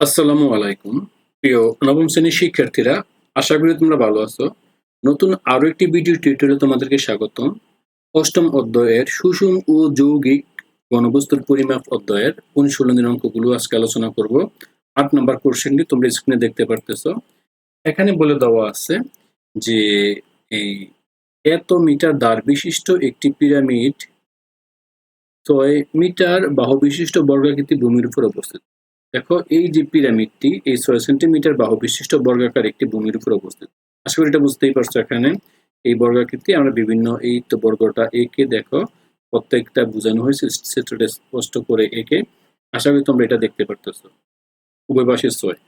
আসসালামু আলাইকুম। প্রিয় নবম শ্রেণির শিক্ষার্থীরা, আশা করি তোমরা ভালো আছো। নতুন আরও একটি ভিডিও টিউটোরিয়ালে তোমাদেরকে স্বাগতম। অষ্টম অধ্যায়ের সুষম ও যৌগিক ঘনবস্তুর পরিমাপ অধ্যায়ের অনুশীলনের অঙ্কগুলো আজকে আলোচনা করব। আট নম্বর কোশ্চেনটি তোমরা স্ক্রিনে দেখতে পারতেছো। এখানে বলে দেওয়া আছে যে, এই এত মিটার দ্বার বিশিষ্ট একটি পিরামিড ছয় মিটার বাহু বিশিষ্ট বর্গাকৃতি ভূমির উপর অবস্থিত। দেখো, এই যে পিরামিডটি, এই ছয় সেন্টিমিটার বাহু বিশিষ্ট বর্গাকার একটি ভূমির উপর অবস্থিত। আশা করি এটা বুঝতেই পারছ এখানে। এই বর্গাকৃতি আমরা বিভিন্ন, এই তো বর্গটা একে দেখো, প্রত্যেকটা বোঝানো হয়েছে চিত্রটা স্পষ্ট করে একে। আশা করি তোমরা এটা দেখতে পারতেছো। উভয় পাশে ছয়।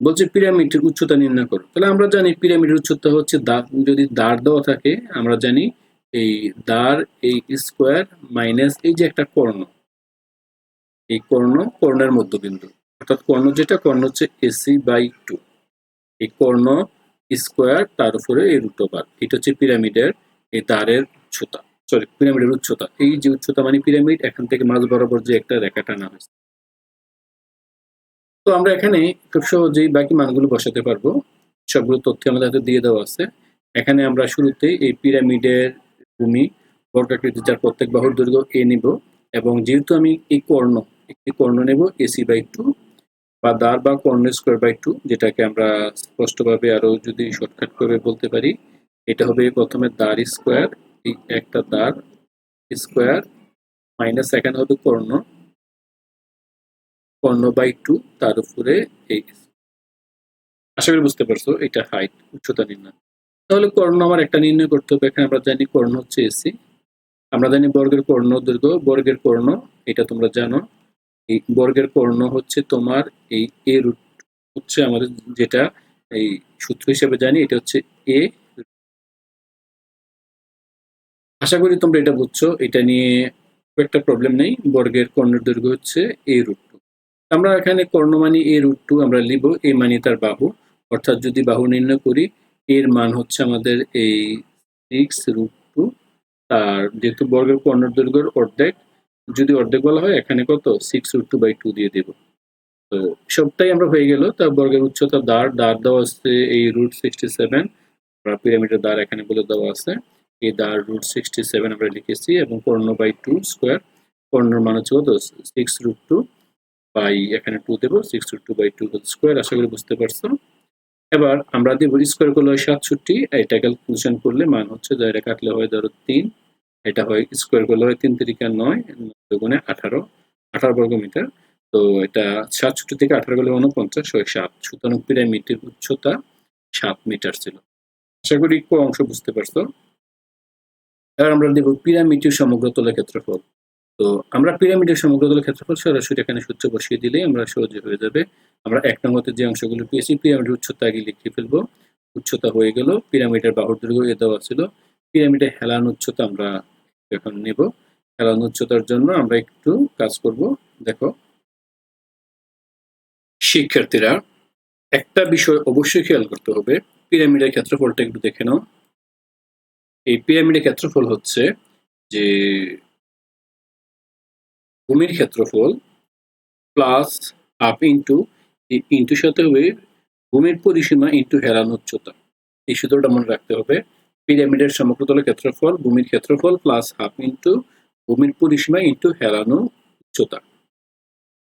বলছে পিরামিডের উচ্চতা নির্ণয় করো। তাহলে আমরা জানি পিরামিডের উচ্চতা হচ্ছে যদি দাঁড় দেওয়া থাকে, আমরা জানি এই দাঁড়, এই স্কোয়ার, মাইনাস এই যে একটা কর্ণ এই কর্ণ কর্ণের মধ্যবিন্দু। অর্থাৎ কর্ণ যেটা, কর্ণ হচ্ছে এসি বাই টু এই কর্ণ স্কোয়ার তার উপরে এই রুট ওভার এটা হচ্ছে পিরামিডের এই দ্বারের উচ্চতা। সরি পিরামিডের উচ্চতা। এই যে উচ্চতা মানে পিরামিড এখান থেকে মাঝ বরাবর যে একটা রেখা টানা হয়েছে। তো আমরা এখানে খুব সহজেই বাকি মানগুলো বসাতে পারব। সবগুলো তথ্য আমাদের হাতে দিয়ে দেওয়া আছে। এখানে আমরা শুরুতে এই পিরামিডের ভূমি বর্গাকৃতি যার প্রত্যেক বাহুর দৈর্ঘ্য এ নিব। এবং যেহেতু আমি এই কর্ণ কর্ণ নেব, এসি বাই টু বা দ্বার বা কর্ণ স্কোয়ার বাই টু, যেটাকে আমরা স্পষ্টভাবে আরও যদি শর্টকাট করে বলতে পারি, এটা হবে প্রথমে দ্বার স্কোয়ার, এই একটা দ্বার স্কোয়ার মাইনাস সেকেন্ড হবে কর্ণ কর্ণ বাই টু তার উপরে এই আশা করি বুঝতে পারছ, এটা হাইট, উচ্চতা নির্ণয়। তাহলে কর্ণ আমার একটা নির্ণয় করতে হবে, এখানে আমরা জানি কর্ণ হচ্ছে এসি। আমরা জানি বর্গের কর্ণ দৈর্ঘ্য, বর্গের কর্ণ, এটা তোমরা জানো। এই বর্গের কর্ণ হচ্ছে তোমার এই এ রুট হচ্ছে আমাদের যেটা এই সূত্র হিসেবে জানি, এটা হচ্ছে এ আশা করি তোমরা এটা বুঝছ, এটা নিয়ে খুব একটা প্রবলেম নেই, বর্গের কর্ণের দৈর্ঘ্য হচ্ছে এ রুট টু আমরা এখানে কর্ণ মানি এ রুট টু আমরা লিব এ মানি তার বাহু। অর্থাৎ যদি বাহু নির্ণয় করি, এর মান হচ্ছে আমাদের এই সিক্স রুট টু আর যেহেতু বর্গের কর্ণের দৈর্ঘ্যের অর্ধেক যদি অর্ধেক বলা হয়, এখানে কত? Six root two by two দিয়ে দেব। তো সবটাই আমরা হয়ে গেল। তার বর্গের উচ্চতা দাঁড় দাঁড় দেওয়া আছে এই রুট সিক্সটি সেভেন আমরা পিরামিডের দাঁড় এখানে বলে দেওয়া আছে। এই দাঁড় রুট সিক্সটি সেভেন আমরা লিখেছি এবং কর্ণ বাই টু স্কোয়ার কর্ণর মান হচ্ছে কত? সিক্স রুট টু বাই এখানে টু দেবো। Six root two by two square আশা করি বুঝতে পারছ। এবার আমরা দেব স্কোয়ার করলে হয় সাতষট্টি। এটা ক্যালকুলেশন করলে মান হচ্ছে যা এটা কাটলে হয় ধরো তিন। এটা হয় স্কোয়ার করলে হয় তিন তিরিকা নয় দুগুণে আঠারো আঠারো বর্গ মিটার তো এটা সাতষট্টি থেকে আঠারো গেলে উনপঞ্চাশ হয় সাত। সুতরাং পিরামিডের উচ্চতা সাত মিটার ছিল। আশা করি একটু অংশ বুঝতে পারছ। এবার আমরা দেব পিরামিডের সমগ্র তলের ক্ষেত্রফল। তো আমরা পিরামিডের সমগ্র তলের ক্ষেত্রফল সরাসরি এখানে সূত্র বসিয়ে দিলেই আমরা সহজে হয়ে যাবে। আমরা এক নম্বরতে যে অংশগুলো পেয়েছি, পিরামিডের উচ্চতা আগে লিখে ফেলব। উচ্চতা হয়ে গেল, পিরামিডের বাহুর দৈর্ঘ্য এ দেওয়া ছিল। পিরামিডের হেলান উচ্চতা আমরা এখন নেব। হেলান উচ্চতার জন্য আমরা একটু কাজ করব। দেখো। শিক্ষার্থীরা, একটা বিষয় অবশ্যই খেয়াল করতে হবে। পিরামিডের ক্ষেত্রফলটা একটু দেখে নাও। এই পিরামিডের ক্ষেত্রফল হচ্ছে যে ভূমির ক্ষেত্রফল প্লাস হাফ ইন্টু ইন্টুর সাথে হবে ভূমির পরিসীমা ইন্টু হেলান উচ্চতা। এই সূত্রটা মনে রাখতে হবে। পিরামিডের সমগ্রতলের ক্ষেত্রফল, ভূমির ক্ষেত্রফল প্লাস হাফ ইন্টু ভূমির পরিসীমা ইন্টু হেলানো উচ্চতা।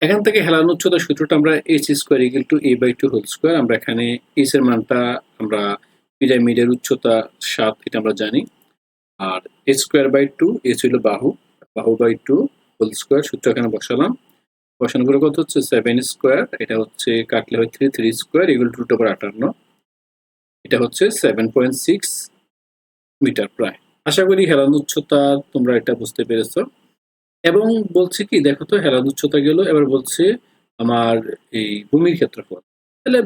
এখান থেকে হেলানো উচ্চতা সূত্রটা আমরা H square equal to A by two whole square আমরা এখানে এইচ এর মানটা আমরা পিরামিডের উচ্চতা সাত এটা আমরা জানি। আর H square by two H হলো বাহু বাহু বাই টু হোল স্কোয়ার সূত্র এখানে বসালাম। বসানোর পরে কত হচ্ছে? সেভেন স্কোয়ার এটা হচ্ছে কাটলে হয় থ্রি থ্রি স্কোয়ার এগুলো টু ওভার আটান্ন। এটা হচ্ছে সেভেন পয়েন্ট সিক্স মিটার প্রায়। আশা করি হেলান উচ্চতা তোমরা এটা বুঝতে পেরেছ। এবং বলছে কি, দেখো তো, হেলান উচ্চতা গেল, এবার বলছে আমার এই ভূমির ক্ষেত্রফল। তাহলে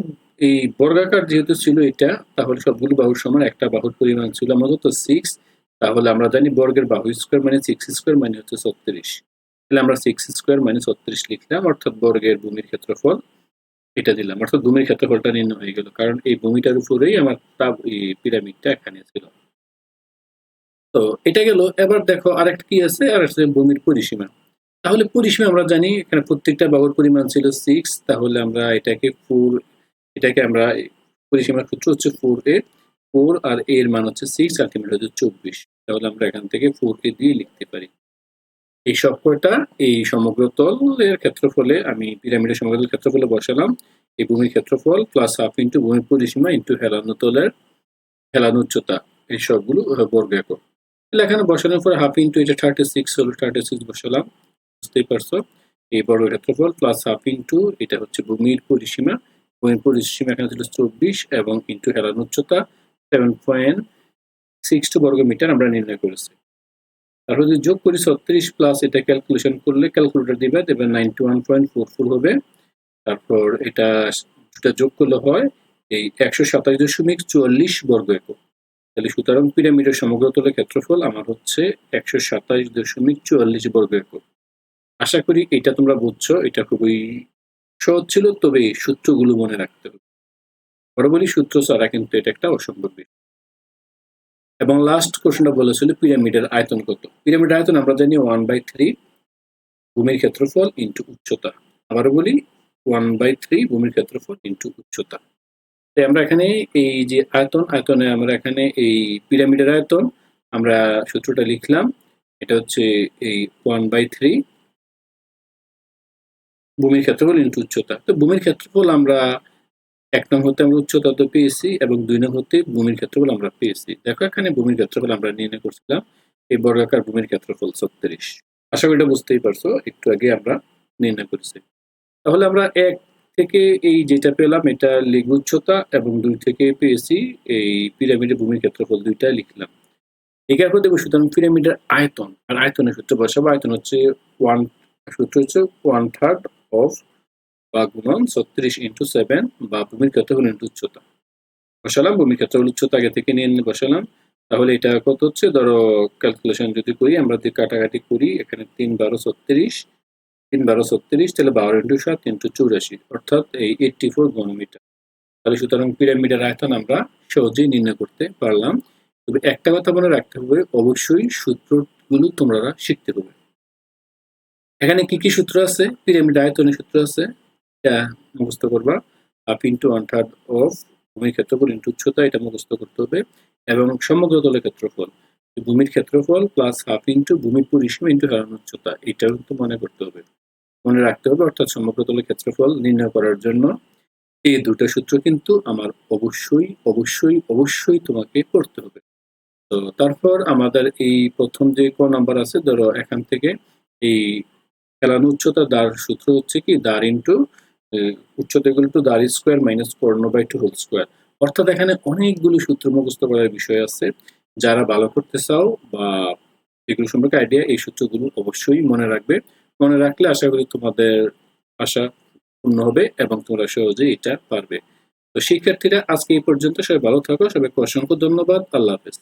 এই বর্গাকার যেহেতু ছিল এটা, তাহলে সব সবগুলো বাহুর সমান একটা বাহুর পরিমাণ ছিল আমাদের তো সিক্স তাহলে আমরা জানি বর্গের বাহু স্কোয়ার মানে সিক্স স্কোয়ার মানে হচ্ছে ছত্রিশ। তাহলে আমরা সিক্স স্কোয়ার মানে ছত্রিশ লিখলাম, অর্থাৎ বর্গের ভূমির ক্ষেত্রফল এটা দিলাম। অর্থাৎ ভূমির ক্ষেত্রফলটা নির্ণয় হয়ে গেল, কারণ এই ভূমিটার উপরেই আমার তাপ, এই পিরামিডটা এখানে ছিল। তো এটা গেল। এবার দেখো আরেকটা কি আছে? আর আছে ভূমির পরিসীমা। তাহলে পরিসীমা আমরা জানি, এখানে প্রত্যেকটা বাহুর পরিমাণ ছিল সিক্স তাহলে আমরা এটাকে ফোর এটাকে আমরা পরিসীমার সূত্র হচ্ছে ফোর এ ফোর আর এ এর মান হচ্ছে সিক্স আলটিমেট হচ্ছে চব্বিশ। তাহলে আমরা এখান থেকে ফোর কে দিয়ে লিখতে পারি। এই সবকটা এই সমগ্র তলের ক্ষেত্রফলে, আমি পিরামিডের সমগ্র ক্ষেত্রফলে বসালাম। এই ভূমির ক্ষেত্রফল প্লাস হাফ ইন্টু ভূমির পরিসীমা ইন্টু হেলানো তলের হেলানো উচ্চতা। এই সবগুলো বর্গ একক। তাহলে এখানে বসানোর পর হাফ ইন্টু এটা থার্টি সিক্স হলো থার্টি সিক্স বসালাম, বুঝতেই পারছ? এই বর্গ ক্ষেত্রফল প্লাস হাফ ইন্টু এটা হচ্ছে ভূমির পরিসীমা ভূমির পরিসীমা এখানে ছিল চব্বিশ এবং ইন্টু হেলানো উচ্চতা সেভেন পয়েন্ট সিক্স টু বর্গ মিটার আমরা নির্ণয় করেছি। তারপর যদি যোগ করি ছত্রিশ প্লাস এটা ক্যালকুলেশন করলে ক্যালকুলেটর দিবে, দেবে ninety one point four four হবে। তারপর এটা দুটা যোগ করলে হয় এই একশো সাতাশ দশমিক চুয়াল্লিশ বর্গ একক। তাহলে সুতরাং পিরামিডের সমগ্র তলের ক্ষেত্রফল আমার হচ্ছে একশো সাতাশ দশমিক চুয়াল্লিশ বর্গ একক আশা করি এটা তোমরা বুঝছ, এটা খুবই সহজ ছিল, তবে সূত্রগুলো মনে রাখতে হবে। বরাবরই সূত্র ছাড়া কিন্তু এটা একটা অসম্ভব এবং লাস্ট কোশ্চেনটা বলেছিল পিরামিডের আয়তন কত? পিরামিডের আয়তন আমরা জানি ওয়ান বাই থ্রি ভূমির ক্ষেত্রফল ইন্টু উচ্চতা। আবারও বলি ওয়ান বাই থ্রি ভূমির ক্ষেত্রফল ইন্টু উচ্চতা। তাই আমরা এখানে এই যে আয়তন, আয়তনে আমরা এখানে এই পিরামিডের আয়তন, আমরা সূত্রটা লিখলাম। এটা হচ্ছে এই ওয়ান বাই থ্রি ভূমির ক্ষেত্রফল ইন্টু উচ্চতা। তো ভূমির ক্ষেত্রফল আমরা এক নং হতে আমরা উচ্চতা তো পেয়েছি এবং দুই নং হতে ভূমির ক্ষেত্রফল আমরা পেয়েছি। দেখো এখানে ভূমির ক্ষেত্রফল আমরা নির্ণয় করছিলাম, এই বর্গাকার ভূমির ক্ষেত্রফল ছত্রিশ। আশা করি এটা বুঝতেই পারছ, একটু আগে আমরা নির্ণয় করেছি। তাহলে আমরা এক থেকে এই যেটা পেলাম, এটা লিখব উচ্চতা এবং দুই থেকে পেয়েছি এই পিরামিডের ভূমির ক্ষেত্রফল দুইটা লিখলাম। এখানে পর দেখব সুতরাং পিরামিডের আয়তন, আর আয়তনের সূত্র বসাবো আয়তন হচ্ছে ওয়ান সূত্র হচ্ছে ওয়ান থার্ড অফ বা গুণন ছত্রিশ ইন্টু সেভেন বা ভূমির ক্ষেত্রফল ইন্টু উচ্চতা। বসালাম, ভূমির ক্ষেত্রফল উচ্চতা আগে থেকে নিয়ে নিয়ে বসালাম। তাহলে এটা কত হচ্ছে? ধরো ক্যালকুলেশন যদি করি, আমরা যদি কাটাকাটি করি, এখানে তিন বারো ছত্রিশ তিন বারো ছত্রিশ তাহলে বারো ইন্টু সাত ইন্টু চৌরাশি, অর্থাৎ এই এইটটি ফোর ঘনমিটার। তাহলে সুতরাং পিরামিডের আয়তন আমরা সহজেই নির্ণয় করতে পারলাম। তবে একটা কথা মনে রাখতে হবে, অবশ্যই সূত্রগুলো তোমরা শিখতে হবে। এখানে কি কি সূত্র আছে? পিরামিড আয়তনের সূত্র আছে। এটা মুখস্থ করবা। Half into one third of ভূমির ক্ষেত্রফল ইন্টু উচ্চতা এটা মুখস্থ করতে হবে। এবং সমগ্র তলের ক্ষেত্রফল, ভূমির ক্ষেত্রফল প্লাস হাফ ইন্টু ভূমির পরিসীমা ইন্টু হারানোর উচ্চতা, এটাও কিন্তু মনে করতে হবে। মনে রাখতে হবে, অর্থাৎ সমগ্র তলের ক্ষেত্রফল নির্ণয় করার জন্য এই দুটো সূত্র কিন্তু আমার অবশ্যই অবশ্যই অবশ্যই তোমাকে করতে হবে। তো তারপর আমাদের এই প্রথম যে ক নাম্বার আছে, ধরো এখান থেকে এই খেলানো উচ্চতা দার সূত্র হচ্ছে কি দার ইন্টু উচ্চতা ইকুয়াল টু দার স্কোয়ার মাইনাস কর্ণ বাই টু হোল স্কোয়ার অর্থাৎ এখানে অনেকগুলো সূত্র মুখস্থ করার বিষয় আছে। যারা ভালো করতে চাও বা এগুলো সম্পর্কে আইডিয়া এই সূত্রগুলো অবশ্যই মনে রাখবে। মনে রাখলে আশা করি তোমাদের আশা পূর্ণ হবে এবং তোমরা সহজে এটা পারবে। তো শিক্ষার্থীরা, আজকে এই পর্যন্ত সবাই ভালো থাকো, সবাইকে অসংখ্য ধন্যবাদ। আল্লাহ হাফেজ।